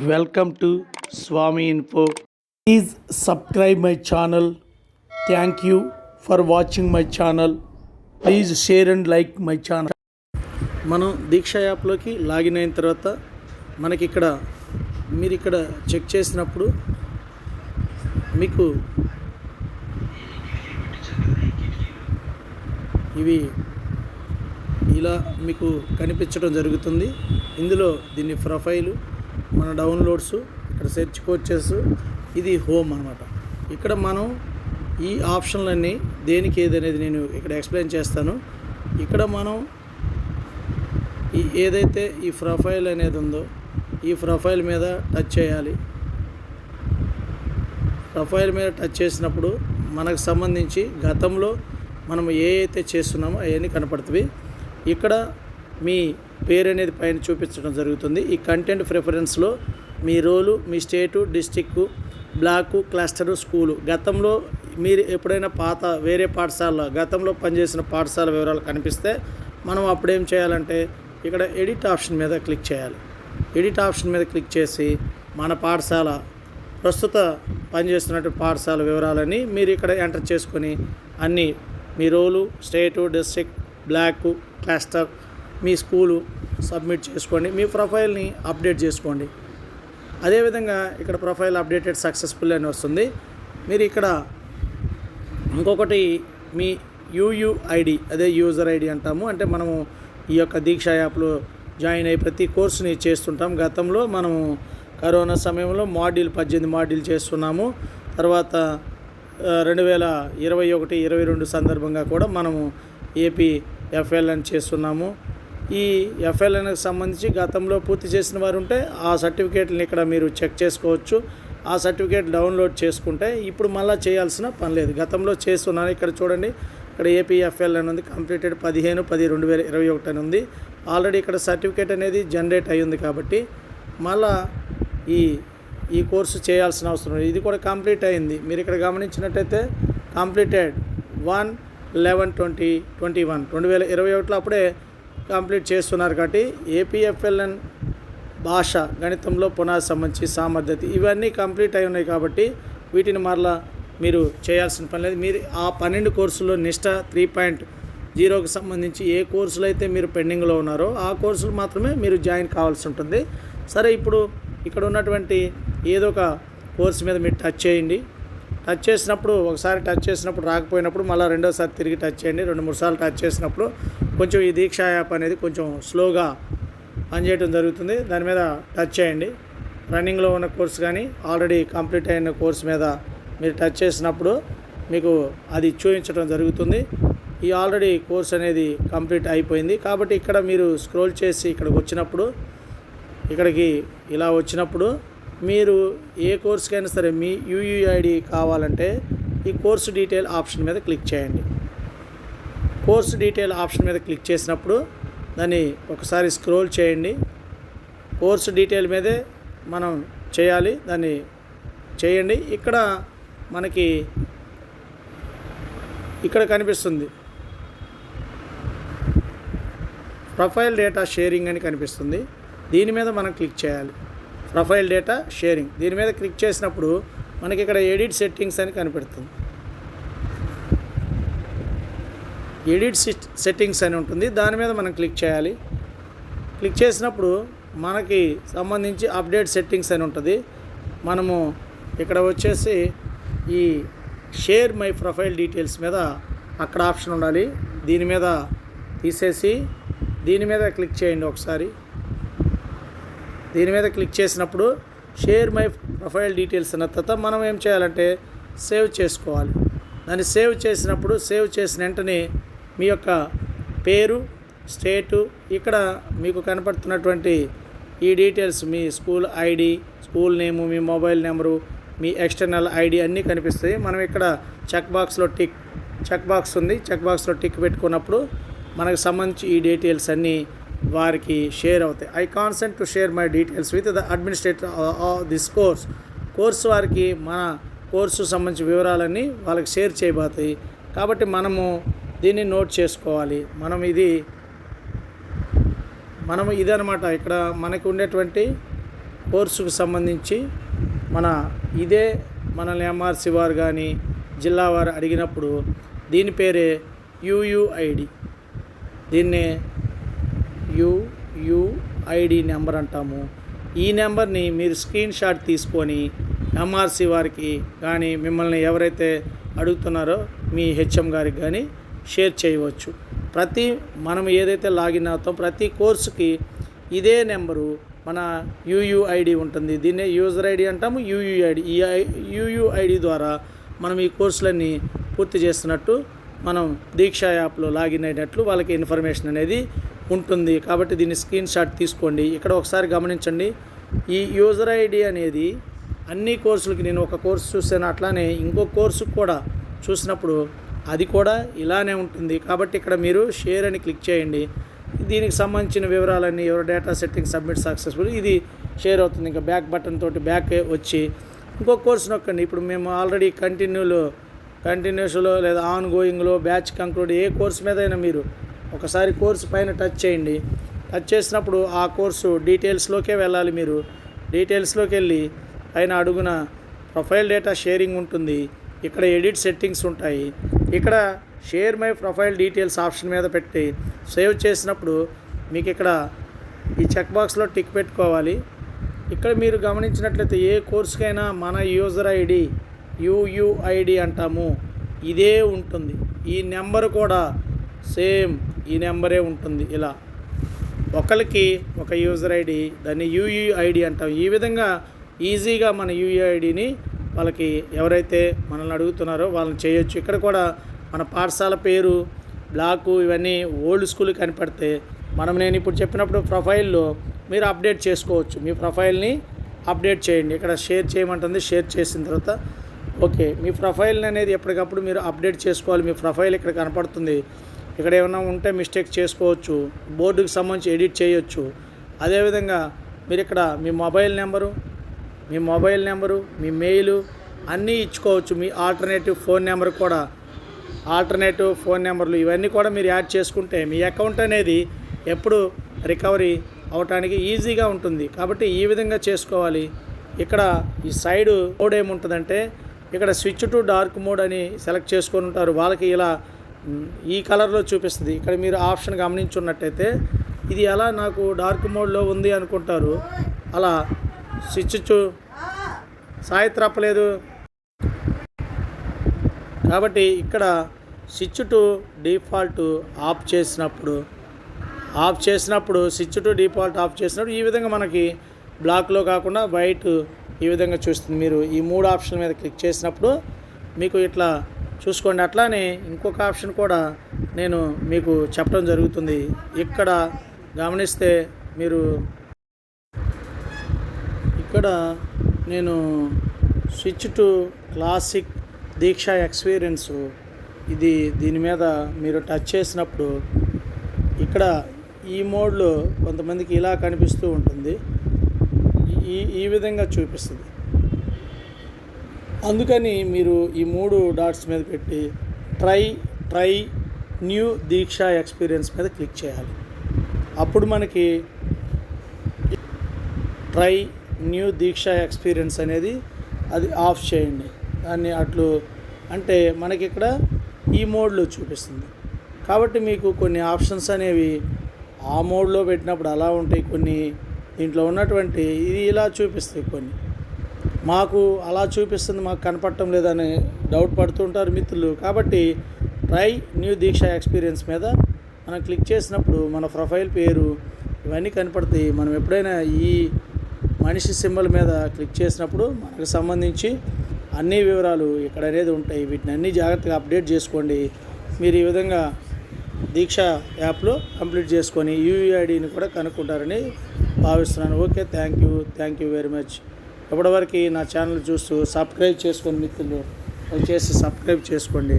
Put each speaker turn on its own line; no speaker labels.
Welcome to Swami info. Please subscribe my channel thank you for watching my channel please share and like my channel మనం దీక్ష యాప్లోకి login అయిన తర్వాత మనకి ఇక్కడ మీరు ఇక్కడ చెక్ చేసినప్పుడు మీకు ఇవి ఇలా మీకు కనిపించడం జరుగుతుంది. ఇందులో దీన్ని ప్రొఫైలు మన డౌన్లోడ్స్ ఇక్కడ సెర్చ్ కోచెస్ ఇది హోమ్ అనమాట ఇక్కడ మనం ఈ ఆప్షన్లన్నీ దేనికి ఏది అనేది నేను ఇక్కడ ఎక్స్ప్లెయిన్ చేస్తాను. ఇక్కడ మనం ఈ ఏదైతే ఈ ప్రొఫైల్ అనేది ఉందో ఈ ప్రొఫైల్ మీద టచ్ చేయాలి. ప్రొఫైల్ మీద టచ్ చేసినప్పుడు మనకు సంబంధించి గతంలో మనం ఏ అయితే చేస్తున్నామో అవన్నీ కనపడుతుంది ఇక్కడ మీ పేరు అనేది పైన చూపించడం జరుగుతుంది. ఈ కంటెంట్ ప్రిఫరెన్స్లో మీ రోలు మీ state district block cluster school గతంలో మీరు ఎప్పుడైనా పాత వేరే పాఠశాలలో గతంలో పనిచేసిన పాఠశాల వివరాలు కనిపిస్తే మనం అప్పుడేం చేయాలంటే ఇక్కడ ఎడిట్ ఆప్షన్ మీద క్లిక్ చేయాలి. ఎడిట్ ఆప్షన్ మీద క్లిక్ చేసి మన పాఠశాల ప్రస్తుత పనిచేస్తున్నట్టు పాఠశాల వివరాలని మీరు ఇక్కడ ఎంటర్ చేసుకొని అన్నీ మీ role state district block cluster మీ స్కూలు సబ్మిట్ చేసుకోండి మీ ప్రొఫైల్ని అప్డేట్ చేసుకోండి. అదేవిధంగా ఇక్కడ ప్రొఫైల్ అప్డేటెడ్ సక్సెస్ఫుల్ అని వస్తుంది. మీరు ఇక్కడ ఇంకొకటి మీ యూయూఐడి అదే యూజర్ ఐడి అంటాము. అంటే మనము ఈ యొక్క దీక్ష యాప్లో జాయిన్ అయ్యి ప్రతి కోర్సుని చేస్తుంటాం. గతంలో మనము కరోనా సమయంలో మాడ్యూల్ పద్దెనిమిది మాడ్యూల్ చేస్తున్నాము. తర్వాత రెండు వేల ఇరవై ఒకటి ఇరవై రెండు సందర్భంగా కూడా మనము ఏపీ ఎఫ్ఎల్ఎన్ చేస్తున్నాము. ఈ ఎఫ్ఎల్ఎన్కి సంబంధించి గతంలో పూర్తి చేసిన వారు ఉంటే ఆ సర్టిఫికేట్ని ఇక్కడ మీరు చెక్ చేసుకోవచ్చు. ఆ సర్టిఫికేట్ డౌన్లోడ్ చేసుకుంటే ఇప్పుడు మళ్ళీ చేయాల్సిన పని లేదు. గతంలో చేస్తున్నాను. ఇక్కడ చూడండి. ఇక్కడ ఏపీఎఫ్ఎల్ అని ఉంది. కంప్లీటెడ్ పదిహేను పది రెండు వేల ఇరవై ఒకటి అని ఉంది. ఆల్రెడీ ఇక్కడ సర్టిఫికేట్ అనేది జనరేట్ అయ్యింది కాబట్టి మళ్ళా ఈ ఈ కోర్సు చేయాల్సిన అవసరం ఇది కూడా కంప్లీట్ అయింది. మీరు ఇక్కడ గమనించినట్టయితే completed one eleven twenty twenty one. రెండు వేల ఇరవై ఒకటిలో అప్పుడే కంప్లీట్ చేస్తున్నారు కాబట్టి ఏపీఎఫ్ఎల్ఎన్ భాష గణితంలో పునాది సంబంధించి సామర్థ్యత ఇవన్నీ కంప్లీట్ అయి ఉన్నాయి కాబట్టి వీటిని మరలా మీరు చేయాల్సిన పని లేదు. మీరు ఆ పన్నెండు కోర్సుల్లో నిష్ట త్రీ పాయింట్ జీరోకి సంబంధించి ఏ కోర్సులు అయితే మీరు పెండింగ్లో ఉన్నారో ఆ కోర్సులు మాత్రమే మీరు జాయిన్ కావాల్సి ఉంటుంది. సరే ఇప్పుడు ఇక్కడ ఉన్నటువంటి ఏదో ఒక కోర్సు మీద మీరు టచ్ చేయండి. టచ్ చేసినప్పుడు ఒకసారి టచ్ చేసినప్పుడు రాకపోయినప్పుడు మళ్ళీ రెండోసారి తిరిగి టచ్ చేయండి. రెండు మూడు సార్లు టచ్ చేసినప్పుడు కొంచెం ఈ దీక్షా యాప్ అనేది కొంచెం స్లోగా పనిచేయడం జరుగుతుంది. దాని మీద టచ్ చేయండి. రన్నింగ్లో ఉన్న కోర్స్ కానీ ఆల్రెడీ కంప్లీట్ అయిన కోర్స్ మీద మీరు టచ్ చేసినప్పుడు మీకు అది చూపించడం జరుగుతుంది. ఈ ఆల్రెడీ కోర్స్ అనేది కంప్లీట్ అయిపోయింది. కాబట్టి ఇక్కడ మీరు స్క్రోల్ చేసి ఇక్కడికి వచ్చినప్పుడు ఇక్కడికి ఇలా వచ్చినప్పుడు మీరు ఏ కోర్స్కైనా సరే మీ యూయూఐడి కావాలంటే ఈ కోర్సు డీటెయిల్ ఆప్షన్ మీద క్లిక్ చేయండి. కోర్స్ డీటెయిల్ ఆప్షన్ మీద క్లిక్ చేసినప్పుడు దాన్ని ఒకసారి స్క్రోల్ చేయండి. కోర్స్ డీటెయిల్ మీదే మనం చేయాలి. దాన్ని చేయండి. ఇక్కడ మనకి ఇక్కడ కనిపిస్తుంది. ప్రొఫైల్ డేటా షేరింగ్ అని కనిపిస్తుంది. దీని మీద మనం క్లిక్ చేయాలి. Profile data sharing. దీని మీద క్లిక్ చేసినప్పుడు మనకి ఇక్కడ ఎడిట్ సెట్టింగ్స్ అని కనిపెడుతుంది ఎడిట్ సెట్టింగ్స్ అని ఉంటుంది. దాని మీద మనం క్లిక్ చేయాలి. క్లిక్ చేసినప్పుడు మనకి సంబంధించి అప్డేట్ సెట్టింగ్స్ అని ఉంటుంది. మనము ఇక్కడ వచ్చేసి ఈ షేర్ మై ప్రొఫైల్ డీటెయిల్స్ మీద అక్కడ ఆప్షన్ ఉండాలి. దీని మీద తీసేసి దీని మీద క్లిక్ చేయండి ఒకసారి. దీని మీద క్లిక్ చేసినప్పుడు షేర్ మై ప్రొఫైల్ డీటెయిల్స్ అన్న తర్వాత మనం ఏం చేయాలంటే సేవ్ చేసుకోవాలి. దాన్ని సేవ్ చేసినప్పుడు సేవ్ చేసిన వెంటనే మీ యొక్క పేరు స్టేటు ఇక్కడ మీకు కనపడుతున్నటువంటి ఈ డీటెయిల్స్ మీ స్కూల్ ఐడి స్కూల్ నేము మీ మొబైల్ నెంబరు మీ ఎక్స్టర్నల్ ఐడి అన్నీ కనిపిస్తాయి. మనం ఇక్కడ చెక్ బాక్స్లో టిక్ చెక్ బాక్స్ ఉంది. చెక్ బాక్స్లో టిక్ పెట్టుకున్నప్పుడు మనకు సంబంధించి ఈ డీటెయిల్స్ అన్నీ వారికి షేర్ అవుతాయి. I consent to share my details with the administrator this course. Course వారికి మన కోర్సు సంబంధించిన వివరాలన్నీ వాళ్ళకి షేర్ చేయబోతాయి కాబట్టి మనము దీన్ని నోట్ చేసుకోవాలి. మనం ఇది మనం ఇదనమాట ఇక్కడ మనకు ఉండేటువంటి కోర్సుకు సంబంధించి మన ఇదే మనల్ని ఎంఆర్సి వారు కానీ జిల్లా వారు అడిగినప్పుడు దీని పేరే యుయుఐడి. దీన్నే యుయుఐడి నెంబర్ అంటాము. ఈ నెంబర్ని మీరు స్క్రీన్ షాట్ తీసుకొని ఎంఆర్సి వారికి కానీ మిమ్మల్ని ఎవరైతే అడుగుతున్నారో మీ హెచ్ఎం గారికి కానీ షేర్ చేయవచ్చు. ప్రతి మనం ఏదైతే లాగిన్ అవుతాం ప్రతి కోర్సుకి ఇదే నెంబరు మన యూయూఐడి ఉంటుంది. దీన్నే యూజర్ ఐడి అంటాము యూయూఐడి. ఈ యూయూఐడి ద్వారా మనం ఈ కోర్సులన్నీ పూర్తి చేస్తున్నట్టు మనం దీక్ష యాప్లో లాగిన్ అయినట్లు వాళ్ళకి ఇన్ఫర్మేషన్ అనేది ఉంటుంది. కాబట్టి దీన్ని స్క్రీన్ షాట్ తీసుకోండి. ఇక్కడ ఒకసారి గమనించండి. ఈ యూజర్ ఐడి అనేది అన్ని కోర్సులకి నేను ఒక కోర్సు చూసాను అట్లానే ఇంకో కోర్సు కూడా చూసినప్పుడు అది కూడా ఇలానే ఉంటుంది. కాబట్టి ఇక్కడ మీరు షేర్ అని క్లిక్ చేయండి. దీనికి సంబంధించిన వివరాలన్నీ ఎవరు డేటా సెట్టింగ్ సబ్మిట్ సక్సెస్ఫుల్ ఇది షేర్ అవుతుంది. ఇంకా బ్యాక్ బటన్ తోటి బ్యాక్ వచ్చి ఇంకో కోర్స్ నొక్కండి. ఇప్పుడు మేము ఆల్రెడీ కంటిన్యూలో కంటిన్యూస్లో లేదా ఆన్ గోయింగ్లో బ్యాచ్ కంక్లూడ్ ఏ కోర్సు మీద అయినా మీరు ఒకసారి కోర్సు పైన టచ్ చేయండి. టచ్ చేసినప్పుడు ఆ కోర్సు డీటెయిల్స్లోకే వెళ్ళాలి మీరు. డీటెయిల్స్లోకి వెళ్ళి పైన అడుగున ప్రొఫైల్ డేటా షేరింగ్ ఉంటుంది. ఇక్కడ ఎడిట్ సెట్టింగ్స్ ఉంటాయి. ఇక్కడ share my profile details option మీద పెట్టి సేవ్ చేసినప్పుడు మీకు ఇక్కడ ఈ చెక్ బాక్స్లో టిక్ పెట్టుకోవాలి. ఇక్కడ మీరు గమనించినట్లయితే ఏ కోర్సుకైనా మన యూజర్ ఐడి యూయుఐడి అంటాము. ఇదే ఉంటుంది. ఈ నెంబర్ కూడా సేమ్ ఈ నెంబరే ఉంటుంది ఇలా. ఒకరికి ఒక యూజర్ ఐడి దాన్ని యూయుఐడి అంటాం. ఈ విధంగా ఈజీగా మన యూయుఐడిని వాళ్ళకి ఎవరైతే మనల్ని అడుగుతున్నారో వాళ్ళని చేయొచ్చు. ఇక్కడ కూడా మన పాఠశాల పేరు బ్లాకు ఇవన్నీ ఓల్డ్ స్కూల్ కనపడితే మనం నేను ఇప్పుడు చెప్పినప్పుడు ప్రొఫైల్లో మీరు అప్డేట్ చేసుకోవచ్చు. మీ ప్రొఫైల్ని అప్డేట్ చేయండి. ఇక్కడ షేర్ చేయమంటుంది షేర్ చేసిన తర్వాత ఓకే. మీ ప్రొఫైల్ అనేది ఎప్పటికప్పుడు మీరు అప్డేట్ చేసుకోవాలి. మీ ప్రొఫైల్ ఇక్కడ కనపడుతుంది. ఇక్కడ ఏమైనా ఉంటే మిస్టేక్ చేసుకోవచ్చు. బోర్డుకి సంబంధించి ఎడిట్ చేయొచ్చు. అదేవిధంగా మీరు ఇక్కడ మీ మొబైల్ నెంబరు మీ మొబైల్ నెంబరు మీ మెయిల్ అన్నీ ఇచ్చుకోవచ్చు. మీ ఆల్టర్నేటివ్ ఫోన్ నెంబర్ కూడా. ఆల్టర్నేటివ్ ఫోన్ నెంబర్లు ఇవన్నీ కూడా మీరు యాడ్ చేసుకుంటే మీ అకౌంట్ అనేది ఎప్పుడు రికవరీ అవటానికి ఈజీగా ఉంటుంది. కాబట్టి ఈ విధంగా చేసుకోవాలి. ఇక్కడ ఈ సైడ్ మోడ్ ఏముంటుందంటే ఇక్కడ స్విచ్ టు డార్క్ మోడ్ అని సెలెక్ట్ చేసుకొని ఉంటారు. వాళ్ళకి ఇలా ఈ కలర్లో చూపిస్తుంది. ఇక్కడ మీరు ఆప్షన్ గమనించున్నట్టయితే ఇది ఎలా నాకు డార్క్ మోడ్లో ఉంది అనుకుంటారు. అలా స్విచ్ టు సాయి తప్పలేదు కాబట్టి ఇక్కడ స్విచ్ టు డిఫాల్ట్ ఆఫ్ చేసినప్పుడు ఆఫ్ చేసినప్పుడు స్విచ్ టు డిఫాల్ట్ ఆఫ్ చేసినప్పుడు ఈ విధంగా మనకి బ్లాక్లో కాకుండా వైట్ ఈ విధంగా చూస్తుంది. మీరు ఈ మూడు ఆప్షన్ మీద క్లిక్ చేసినప్పుడు మీకు ఇట్లా చూసుకోండి. అట్లానే ఇంకొక ఆప్షన్ కూడా నేను మీకు చెప్పడం జరుగుతుంది. ఇక్కడ గమనిస్తే మీరు ఇక్కడ నేను switch to classic Diksha experience ఇది దీని మీద మీరు టచ్ చేసినప్పుడు ఇక్కడ ఈ మోడ్లో కొంతమందికి ఇలా కనిపిస్తూ ఉంటుంది. ఈ ఈ విధంగా చూపిస్తుంది. అందుకని మీరు ఈ మూడు డాట్స్ మీద పెట్టి try try new Diksha experience మీద క్లిక్ చేయాలి. అప్పుడు మనకి ట్రై న్యూ దీక్ష ఎక్స్పీరియన్స్ అనేది అది ఆఫ్ చేయండి. దాన్ని అట్లు అంటే మనకి ఇక్కడ ఈ మోడ్లో చూపిస్తుంది. కాబట్టి మీకు కొన్ని ఆప్షన్స్ అనేవి ఆ మోడ్లో పెట్టినప్పుడు అలా ఉంటాయి కొన్ని దీంట్లో ఉన్నటువంటి ఇది ఇలా చూపిస్తాయి కొన్ని. మాకు అలా చూపిస్తుంది మాకు కనపడటం లేదని డౌట్ పడుతుంటారు మిత్రులు. కాబట్టి ట్రై న్యూ దీక్ష ఎక్స్పీరియన్స్ మీద మనం క్లిక్ చేసినప్పుడు మన ప్రొఫైల్ పేరు ఇవన్నీ కనపడతాయి. మనం ఎప్పుడైనా ఈ మనిషి సింబల్ మీద క్లిక్ చేసినప్పుడు మనకు సంబంధించి అన్ని వివరాలు ఇక్కడ అనేది ఉంటాయి. వీటిని అన్ని జాగ్రత్తగా అప్డేట్ చేసుకోండి. మీరు ఈ విధంగా దీక్ష యాప్లో కంప్లీట్ చేసుకొని యూఈఐడిని కూడా కనుక్కుంటారని భావిస్తున్నాను. Okay thank you thank you very much. ఇప్పటివరకు నా ఛానల్ చూస్తూ సబ్స్క్రైబ్ చేసుకొని మిత్రులు చేసి సబ్స్క్రైబ్ చేసుకోండి.